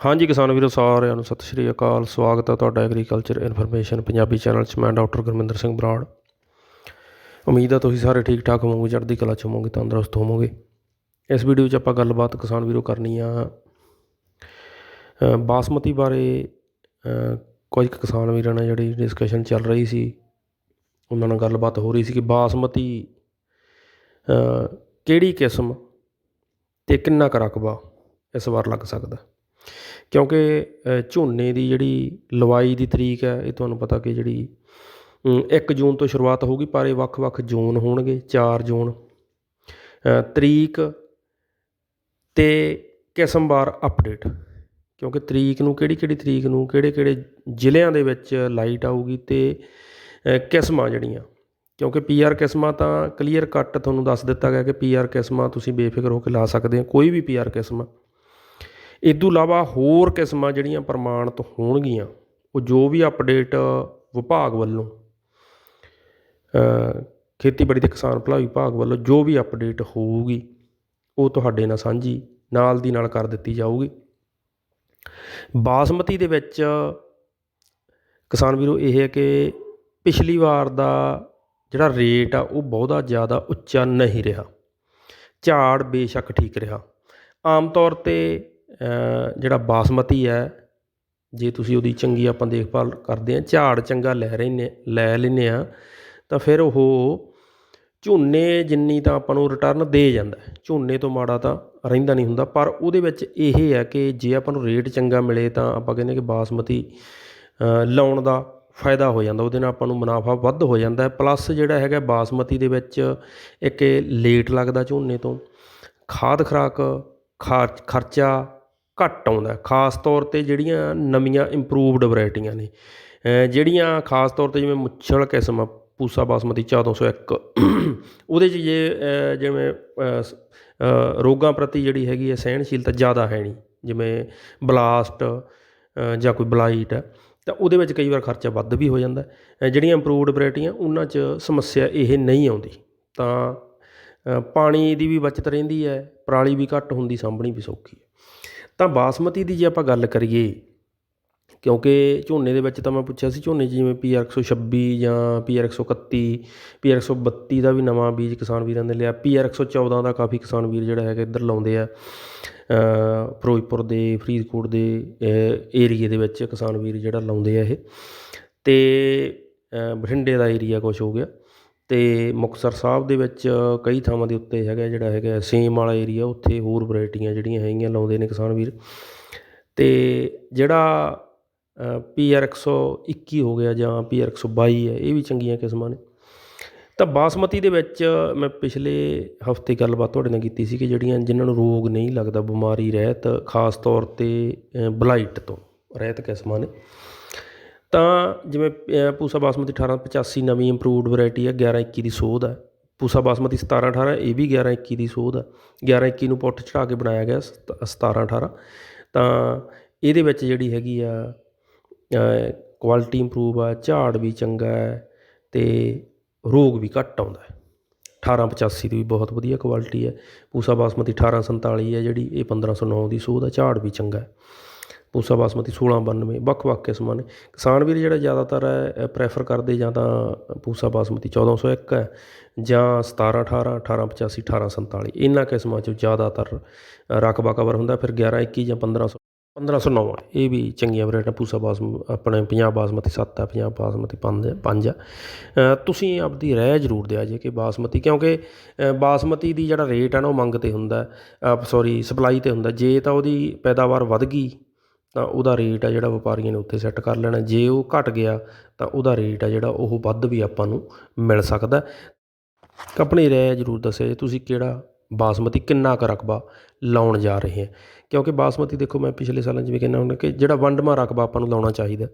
ਹਾਂਜੀ ਕਿਸਾਨ ਵੀਰੋ, ਸਾਰਿਆਂ ਨੂੰ ਸਤਿ ਸ਼੍ਰੀ ਅਕਾਲ। ਸਵਾਗਤ ਹੈ ਤੁਹਾਡਾ ਐਗਰੀਕਲਚਰ ਇਨਫੋਰਮੇਸ਼ਨ ਪੰਜਾਬੀ ਚੈਨਲ 'ਚ। ਮੈਂ ਡਾਕਟਰ ਗੁਰਮਿੰਦਰ ਸਿੰਘ ਬਰਾੜ। ਉਮੀਦ ਹੈ ਤੁਸੀਂ ਸਾਰੇ ਠੀਕ ਠਾਕ ਹੋਵੋਗੇ, ਚੜ੍ਹਦੀ ਕਲਾ 'ਚ ਹੋਵੋਗੇ, ਤੰਦਰੁਸਤ ਹੋਵੋਗੇ। ਇਸ ਵੀਡੀਓ 'ਚ ਆਪਾਂ ਗੱਲਬਾਤ ਕਿਸਾਨ ਵੀਰੋ ਕਰਨੀ ਆ ਬਾਸਮਤੀ ਬਾਰੇ ਕੁਝ ਕੁ ਕਿਸਾਨ ਵੀਰਾਂ ਨਾਲ ਜਿਹੜੀ ਡਿਸਕਸ਼ਨ ਚੱਲ ਰਹੀ ਸੀ, ਉਹਨਾਂ ਨਾਲ ਗੱਲਬਾਤ ਹੋ ਰਹੀ ਸੀ ਕਿ ਬਾਸਮਤੀ ਕਿਹੜੀ ਕਿਸਮ ਤੇ ਕਿੰਨਾ ਕੁ ਰਕਬਾ ਇਸ ਵਾਰ ਲੱਗ ਸਕਦਾ। ਕਿਉਂਕਿ ਝੋਨੇ ਦੀ ਜਿਹੜੀ ਲਵਾਈ ਦੀ ਤਰੀਕ ਹੈ ਇਹ ਤੁਹਾਨੂੰ ਪਤਾ ਕਿ ਜਿਹੜੀ ਇੱਕ ਜੂਨ ਤੋਂ ਸ਼ੁਰੂਆਤ ਹੋਊਗੀ ਪਰ ਇਹ ਵੱਖ-ਵੱਖ ਜ਼ੋਨ ਹੋਣਗੇ ਚਾਰ ਜ਼ੋਨ। ਅ, ਤਰੀਕ ਤੇ ਕਿਸਮਵਾਰ ਅਪਡੇਟ। ਕਿਉਂਕਿ ਤਰੀਕ ਨੂੰ ਕਿਹੜੀ ਕਿਹੜੀ ਤਰੀਕ ਨੂੰ ਕਿਹੜੇ ਕਿਹੜੇ ਜ਼ਿਲ੍ਹਿਆਂ ਦੇ ਵਿੱਚ ਲਾਈਟ ਆਊਗੀ ਤੇ ਕਿਸਮਾਂ ਜਿਹੜੀਆਂ। ਕਿਉਂਕਿ ਪੀਆਰ ਕਿਸਮਾਂ ਤਾਂ ਕਲੀਅਰ ਕੱਟ ਤੁਹਾਨੂੰ ਦੱਸ ਦਿੱਤਾ ਗਿਆ ਕਿ ਪੀਆਰ ਕਿਸਮਾਂ ਤੁਸੀਂ ਬੇਫਿਕਰ ਹੋ ਕੇ ਲਾ ਸਕਦੇ ਹੋ ਕੋਈ ਵੀ ਪੀਆਰ ਕਿਸਮ। ਇਹ ਤੋਂ ਇਲਾਵਾ ਹੋਰ ਕਿਸਮਾਂ ਜਿਹੜੀਆਂ ਪ੍ਰਮਾਣਿਤ ਹੋਣਗੀਆਂ, ਉਹ ਜੋ ਵੀ ਅਪਡੇਟ ਵਿਭਾਗ ਵੱਲੋਂ ਖੇਤੀਬਾੜੀ ਤੇ ਕਿਸਾਨ ਭਲਾਈ ਵਿਭਾਗ ਵੱਲੋਂ ਜੋ ਵੀ ਅਪਡੇਟ ਹੋਊਗੀ, ਉਹ ਤੁਹਾਡੇ ਨਾਲ ਸਾਂਝੀ, ਨਾਲ ਦੀ ਨਾਲ ਕਰ ਦਿੱਤੀ ਜਾਊਗੀ। ਬਾਸਮਤੀ ਦੇ ਵਿੱਚ ਕਿਸਾਨ ਵੀਰੋ ਇਹ ਹੈ ਕਿ ਪਿਛਲੀ ਵਾਰ ਦਾ ਜਿਹੜਾ ਰੇਟ ਆ, ਉਹ ਬਹੁਤਾ ਜ਼ਿਆਦਾ ਉੱਚਾ ਨਹੀਂ ਰਿਹਾ। ਝਾੜ ਬੇਸ਼ੱਕ ਠੀਕ ਰਿਹਾ। ਆਮ ਤੌਰ ਤੇ ਜਿਹੜਾ ਬਾਸਮਤੀ ਹੈ, ਜੇ ਤੁਸੀਂ ਉਹਦੀ ਚੰਗੀ ਆਪਾਂ ਦੇਖਭਾਲ ਕਰਦੇ ਹਾਂ, ਝਾੜ ਚੰਗਾ ਲੈ ਰਹੇ ਨੇ ਲੈ ਲੈਂਦੇ ਹਾਂ, ਤਾਂ ਫਿਰ ਉਹ ਝੋਨੇ ਜਿੰਨੀ ਤਾਂ ਆਪਾਂ ਨੂੰ ਰਿਟਰਨ ਦੇ ਜਾਂਦਾ ਝੋਨੇ ਤੋਂ ਮਾੜਾ ਤਾਂ ਰਹਿੰਦਾ ਨਹੀਂ ਹੁੰਦਾ, ਪਰ ਉਹਦੇ ਵਿੱਚ ਇਹ ਹੈ ਕਿ ਜੇ ਆਪਾਂ ਨੂੰ ਰੇਟ ਚੰਗਾ ਮਿਲੇ ਤਾਂ ਆਪਾਂ ਕਹਿੰਦੇ ਕਿ ਬਾਸਮਤੀ ਲਾਉਣ ਦਾ ਫਾਇਦਾ ਹੋ ਜਾਂਦਾ, ਉਹਦੇ ਨਾਲ ਆਪਾਂ ਨੂੰ ਮੁਨਾਫਾ ਵੱਧ ਹੋ ਜਾਂਦਾ ਪਲੱਸ ਜਿਹੜਾ ਹੈਗਾ ਬਾਸਮਤੀ ਦੇ ਵਿੱਚ ਇੱਕ ਲੇਟ ਲੱਗਦਾ ਝੋਨੇ ਤੋਂ, ਖਾਦ ਖੁਰਾਕ ਖਾਰ ਖਰਚਾ ਘੱਟ ਆਉਂਦਾ ਖਾਸ ਤੌਰ ਤੇ ਜਿਹੜੀਆਂ ਨਵੀਆਂ ਇੰਪਰੂਵਡ ਵੈਰਾਈਟੀਆਂ ਨੇ। ਜਿਹੜੀਆਂ ਖਾਸ ਤੌਰ ਤੇ ਜਿਵੇਂ ਮੁੱਛਲ ਕਿਸਮ ਆ, ਪੂਸਾ ਬਾਸਮਤੀ 1401 ਉਹਦੇ 'ਚ ਜੇ ਜਿਵੇਂ ਰੋਗਾਂ ਪ੍ਰਤੀ ਜਿਹੜੀ ਹੈਗੀ ਹੈ ਸਹਿਣਸ਼ੀਲਤਾ ਜ਼ਿਆਦਾ ਹੈ ਨਹੀਂ। ਜਿਵੇਂ ਬਲਾਸਟ ਜਾਂ ਕੋਈ ਬਲਾਈਟ ਤਾਂ ਉਹਦੇ ਵਿੱਚ ਕਈ ਵਾਰ ਖਰਚਾ ਵੱਧ ਵੀ ਹੋ ਜਾਂਦਾ ਜਿਹੜੀਆਂ ਇੰਪਰੂਵਡ ਵੈਰਾਈਟੀਆਂ ਉਹਨਾਂ 'ਚ ਸਮੱਸਿਆ ਇਹ ਨਹੀਂ ਆਉਂਦੀ। ਤਾਂ ਪਾਣੀ ਦੀ ਵੀ ਬਚਤ ਰਹਿੰਦੀ ਹੈ, ਪਰਾਲੀ ਵੀ ਘੱਟ ਹੁੰਦੀ, ਸਾਂਭਣੀ ਵੀ ਸੌਖੀ ਹੈ। ਤਾਂ ਬਾਸਮਤੀ ਦੀ ਜੇ ਆਪਾਂ ਗੱਲ ਕਰੀਏ, ਕਿਉਂਕਿ ਝੋਨੇ ਦੇ ਵਿੱਚ ਤਾਂ ਮੈਂ ਪੁੱਛਿਆ ਸੀ ਝੋਨੇ 'ਚ ਜਿਵੇਂ ਪੀਆਰ 126 ਜਾਂ ਪੀ ਆਰ 131 ਪੀਆਰ 132 ਦਾ ਵੀ ਨਵਾਂ ਬੀਜ ਕਿਸਾਨ ਵੀਰਾਂ ਨੇ ਲਿਆ। ਪੀ ਪੀਆਰ 114 ਦਾ ਕਾਫੀ ਕਿਸਾਨ ਵੀਰ ਜਿਹੜਾ ਹੈਗਾ ਇੱਧਰ ਲਾਉਂਦੇ ਆ ਫਿਰੋਜ਼ਪੁਰ ਦੇ, ਫਰੀਦਕੋਟ ਦੇ ਏਰੀਏ ਦੇ ਵਿੱਚ ਕਿਸਾਨ ਵੀਰ ਜਿਹੜਾ ਲਾਉਂਦੇ ਆ ਇਹ। ਤੇ ਬਠਿੰਡੇ ਦਾ ਏਰੀਆ ਕੁਛ ਹੋ ਗਿਆ। ਅਤੇ ਮੁਕਤਸਰ ਸਾਹਿਬ ਦੇ ਵਿੱਚ ਕਈ ਥਾਵਾਂ ਦੇ ਉੱਤੇ ਹੈਗਾ ਜਿਹੜਾ ਹੈਗਾ ਸੇਮ ਵਾਲਾ ਏਰੀਆ, ਉੱਥੇ ਹੋਰ ਵਰਾਇਟੀਆਂ ਜਿਹੜੀਆਂ ਹੈਗੀਆਂ ਲਾਉਂਦੇ ਨੇ ਕਿਸਾਨ ਵੀਰ। ਅਤੇ ਜਿਹੜਾ ਪੀ ਆਰ ਐਕਸ ਸੌ ਇੱਕੀ ਹੋ ਗਿਆ ਜਾਂ ਪੀ ਆਰ ਇੱਕ ਸੌ ਬਾਈ ਹੈ, ਇਹ ਵੀ ਚੰਗੀਆਂ ਕਿਸਮਾਂ ਨੇ। ਤਾਂ ਬਾਸਮਤੀ ਦੇ ਵਿੱਚ ਮੈਂ ਪਿਛਲੇ ਹਫ਼ਤੇ ਗੱਲਬਾਤ ਤੁਹਾਡੇ ਨਾਲ ਕੀਤੀ ਸੀ ਕਿ ਜਿਹੜੀਆਂ ਜਿਨ੍ਹਾਂ ਨੂੰ ਰੋਗ ਨਹੀਂ ਲੱਗਦਾ, ਬਿਮਾਰੀ, ਰਹਿਤ, ਖਾਸ ਤੌਰ ਤੇ ਬਲਾਈਟ ਤੋਂ, ਰਹਿਤ ਕਿਸਮਾਂ ਨੇ। ਤਾਂ ਜਿਵੇਂ ਪੂਸਾ ਬਾਸਮਤੀ 1885 ਨਵੀਂ ਇੰਪਰੂਵਡ ਵੈਰਾਈਟੀ ਹੈ 1121 ਦੀ ਸੋਧ ਹੈ ਪੂਸਾ ਬਾਸਮਤੀ 1718 ਇਹ ਵੀ 1121 ਦੀ ਸੋਧ ਹੈ 1121 ਨੂੰ ਪੁੱਠ ਚੜਾ ਕੇ ਬਣਾਇਆ ਗਿਆ 1718 ਤਾਂ ਇਹਦੇ ਵਿੱਚ ਜਿਹੜੀ ਹੈਗੀ ਆ ਕੁਆਲਿਟੀ ਇੰਪਰੂਵ ਆ, ਝਾੜ ਵੀ ਚੰਗਾ ਹੈ ਤੇ ਰੋਗ ਵੀ ਘੱਟ ਆਉਂਦਾ ਹੈ। 1885 ਦੀ ਵੀ ਬਹੁਤ ਵਧੀਆ ਕੁਆਲਿਟੀ ਹੈ ਪੂਸਾ ਬਾਸਮਤੀ 1847 ਹੈ ਜਿਹੜੀ, ਇਹ 1509 ਦੀ ਸੋਧ ਹੈ ਝਾੜ ਵੀ ਚੰਗਾ ਹੈ। ਪੂਸਾ ਬਾਸਮਤੀ 1692 ਵੱਖ-ਵੱਖ ਕਿਸਮਾਂ ਨੇ। ਕਿਸਾਨ ਵੀਰ ਜਿਹੜਾ ਜ਼ਿਆਦਾਤਰ ਹੈ ਪ੍ਰੈਫਰ ਕਰਦੇ ਜਾਂ ਤਾਂ ਪੂਸਾ ਬਾਸਮਤੀ 1401 ਹੈ ਜਾਂ 1718 1885 1847 ਇਹਨਾਂ ਕਿਸਮਾਂ 'ਚੋਂ ਜ਼ਿਆਦਾਤਰ ਰਕਬਾ ਕਵਰ ਹੁੰਦਾ, ਫਿਰ 1121 ਜਾਂ 1500 1509 ਹੈ। ਇਹ ਵੀ ਚੰਗੀਆਂ ਵੈਰਾਈਟੀਆਂ ਪੂਸਾ ਬਾਸਮ, ਆਪਣੇ ਪੰਜਾਬ ਬਾਸਮਤੀ 7 ਹੈ ਪੰਜਾਬ ਬਾਸਮਤੀ 5 5 ਆ ਤੁਸੀਂ ਆਪਦੀ ਰਹਿ ਜ਼ਰੂਰ ਦਿਆ ਜੇ ਕਿ ਬਾਸਮਤੀ, ਕਿਉਂਕਿ ਬਾਸਮਤੀ ਦੀ ਜਿਹੜਾ ਰੇਟ ਹੈ ਨਾ ਉਹ ਮੰਗ ਤੇ ਹੁੰਦਾ ਸੌਰੀ ਸਪਲਾਈ ਤੇ ਹੁੰਦਾ। ਜੇ ਤਾਂ ਉਹਦੀ ਪੈਦਾਵਾਰ ਵੱਧ ਗਈ ਤਾਂ ਉਹਦਾ ਰੇਟ ਆ ਜਿਹੜਾ ਵਪਾਰੀਆਂ ਨੇ ਉੱਥੇ ਸੈੱਟ ਕਰ ਲੈਣਾ। ਜੇ ਉਹ ਘਟ ਗਿਆ, ਤਾਂ ਉਹਦਾ ਰੇਟ ਆ ਜਿਹੜਾ ਉਹ ਵੱਧ ਵੀ ਆਪਾਂ ਨੂੰ ਮਿਲ ਸਕਦਾ। ਆਪਣੀ ਰਾਏ ਜ਼ਰੂਰ ਦੱਸਿਆ ਜੇ, ਤੁਸੀਂ ਕਿਹੜਾ ਬਾਸਮਤੀ ਕਿੰਨਾ ਕੁ ਰਕਬਾ ਲਾਉਣ ਜਾ ਰਹੇ ਹੈ ਕਿਉਂਕਿ ਬਾਸਮਤੀ ਦੇਖੋ ਮੈਂ ਪਿਛਲੇ ਸਾਲਾਂ 'ਚ ਵੀ ਕਹਿੰਦਾ ਹੁੰਦਾ ਕਿ ਜਿਹੜਾ ਵੰਡਮਾ ਰਕਬਾ ਆਪਾਂ ਨੂੰ ਲਾਉਣਾ ਚਾਹੀਦਾ,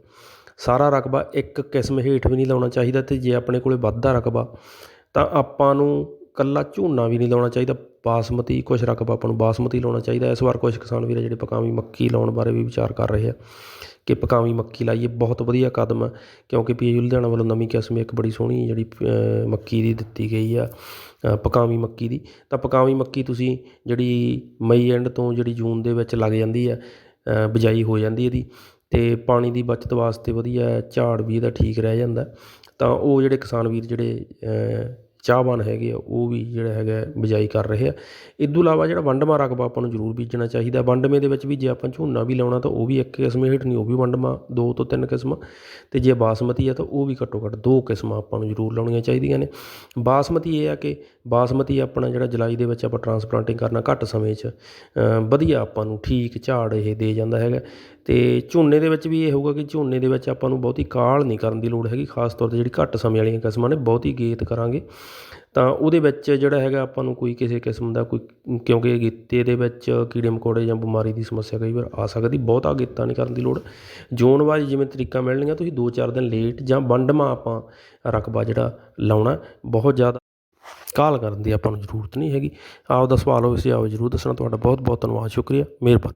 ਸਾਰਾ ਰਕਬਾ ਇੱਕ ਕਿਸਮ ਹੇਠ ਵੀ ਨਹੀਂ ਲਾਉਣਾ ਚਾਹੀਦਾ ਤੇ ਜੇ ਆਪਣੇ ਕੋਲੇ ਵੱਧਦਾ ਰਕਬਾ, ਤਾਂ ਆਪਾਂ ਨੂੰ ਕੱਲਾ ਝੋਨਾ ਵੀ ਨਹੀਂ ਲਾਉਣਾ ਚਾਹੀਦਾ ਬਾਸਮਤੀ ਕੁਛ ਰਕਬਾ ਆਪਾਂ ਨੂੰ ਬਾਸਮਤੀ ਲਾਉਣਾ ਚਾਹੀਦਾ। ਇਸ ਵਾਰ ਕੁਛ ਕਿਸਾਨ ਵੀਰ ਜਿਹੜੇ ਪਕਾਵੀ ਮੱਕੀ ਲਾਉਣ ਬਾਰੇ ਵੀ ਵਿਚਾਰ ਕਰ ਰਹੇ ਆ ਕਿ ਪਕਾਵੀ ਮੱਕੀ ਲਾਈਏ ਬਹੁਤ ਵਧੀਆ ਕਦਮ ਹੈ ਕਿਉਂਕਿ ਪੀਏ ਲੁਧਿਆਣਾ ਵੱਲੋਂ ਨਵੀਂ ਕਿਸਮ ਇੱਕ ਬੜੀ ਸੋਹਣੀ ਜਿਹੜੀ ਮੱਕੀ ਦੀ ਦਿੱਤੀ ਗਈ ਆ ਅ, ਪਕਾਵੀ ਮੱਕੀ ਦੀ। ਤਾਂ ਪਕਾਵੀ ਮੱਕੀ ਤੁਸੀਂ ਜਿਹੜੀ ਮਈ ਐਂਡ ਤੋਂ ਜਿਹੜੀ ਜੂਨ ਦੇ ਵਿੱਚ ਲੱਗ ਜਾਂਦੀ ਹੈ ਅ, ਬਿਜਾਈ ਹੋ ਜਾਂਦੀ ਇਹਦੀ ਅਤੇ ਪਾਣੀ ਦੀ ਬੱਚਤ ਵਾਸਤੇ ਵਧੀਆ ਝਾੜ ਵੀ ਇਹਦਾ ਠੀਕ ਰਹਿ ਜਾਂਦਾ। ਤਾਂ ਉਹ ਜਿਹੜੇ ਕਿਸਾਨ ਵੀਰ ਜਿਹੜੇ ਚਾਹਵਾਨ ਹੈਗੇ ਆ, ਉਹ ਵੀ ਜਿਹੜਾ ਹੈਗਾ ਬਿਜਾਈ ਕਰ ਰਹੇ ਆ। ਇਹ ਤੋਂ ਇਲਾਵਾ ਜਿਹੜਾ ਵੰਡਮਾ ਰਕਬਾ ਆਪਾਂ ਨੂੰ ਜ਼ਰੂਰ ਬੀਜਣਾ ਚਾਹੀਦਾ ਵੰਡਮੇ ਦੇ ਵਿੱਚ ਵੀ ਜੇ ਆਪਾਂ ਝੋਨਾ ਵੀ ਲਾਉਣਾ ਤਾਂ ਉਹ ਵੀ ਇੱਕ ਕਿਸਮ ਹੇਠ ਨਹੀਂ, ਉਹ ਵੀ ਵੰਡਮਾ, ਦੋ ਤੋਂ ਤਿੰਨ ਕਿਸਮਾਂ। ਅਤੇ ਜੇ ਬਾਸਮਤੀ ਆ ਤਾਂ ਉਹ ਵੀ ਘੱਟੋ ਘੱਟ ਦੋ ਕਿਸਮਾਂ ਆਪਾਂ ਨੂੰ ਜ਼ਰੂਰ ਲਾਉਣੀਆਂ ਚਾਹੀਦੀਆਂ ਨੇ। ਬਾਸਮਤੀ ਇਹ ਆ ਕਿ ਬਾਸਮਤੀ ਆਪਣਾ ਜਿਹੜਾ ਜੁਲਾਈ ਦੇ ਵਿੱਚ ਆਪਾਂ ਟਰਾਂਸਪਲਾਂਟਿੰਗ ਕਰਨਾ ਘੱਟ ਸਮੇਂ 'ਚ ਵਧੀਆ ਆਪਾਂ ਨੂੰ ਠੀਕ ਝਾੜ ਇਹ ਦੇ ਜਾਂਦਾ ਹੈਗਾ। ਅਤੇ ਝੋਨੇ ਦੇ ਵਿੱਚ ਵੀ ਇਹ ਹੋਊਗਾ ਕਿ ਝੋਨੇ ਦੇ ਵਿੱਚ ਆਪਾਂ ਨੂੰ ਬਹੁਤੀ ਕਾਲ ਨਹੀਂ ਕਰਨ ਦੀ ਲੋੜ ਹੈਗੀ, ਖਾਸ ਤੌਰ 'ਤੇ ਜਿਹੜੀ ਘੱਟ ਸਮੇਂ ਵਾਲੀਆਂ ਕਿਸਮਾਂ ਨੇ, ਬਹੁਤੀ ਗੇਤ ਕਰਾਂਗੇ। ਤਾਂ ਉਹਦੇ ਵਿੱਚ ਜਿਹੜਾ ਹੈਗਾ ਆਪਾਂ ਨੂੰ ਕੋਈ ਕਿਸੇ ਕਿਸਮ ਦਾ ਕੋਈ, ਕਿਉਂਕਿ ਗੀਤੇ ਦੇ ਵਿੱਚ ਕੀੜੇ ਮਕੌੜੇ ਜਾਂ ਬਿਮਾਰੀ ਦੀ ਸਮੱਸਿਆ ਕਈ ਵਾਰ ਆ ਸਕਦੀ, ਬਹੁਤਾ ਗੇਤਾ ਨਹੀਂ ਕਰਨ ਦੀ ਲੋੜ। ਜ਼ੋਨ ਵਾਈਜ਼ ਜਿਵੇਂ ਤਰੀਕਾਂ ਮਿਲਣਗੀਆਂ, ਤੁਸੀਂ ਦੋ ਚਾਰ ਦਿਨ ਲੇਟ ਜਾਂ ਵੰਡਮਾ ਆਪਾਂ ਰਕਬਾ ਜਿਹੜਾ ਲਾਉਣਾ, ਬਹੁਤ ਜ਼ਿਆਦਾ ਕਾਲ ਕਰਨ ਦੀ ਆਪਾਂ ਨੂੰ ਜ਼ਰੂਰਤ ਨਹੀਂ ਹੈਗੀ। ਆਪ ਦਾ ਸਵਾਲ ਹੋਵੇ ਆਓ ਜ਼ਰੂਰ ਦੱਸਣਾ। ਤੁਹਾਡਾ ਬਹੁਤ ਬਹੁਤ ਧੰਨਵਾਦ। ਸ਼ੁਕਰੀਆ। ਮਿਹਰਬਾਨੀ।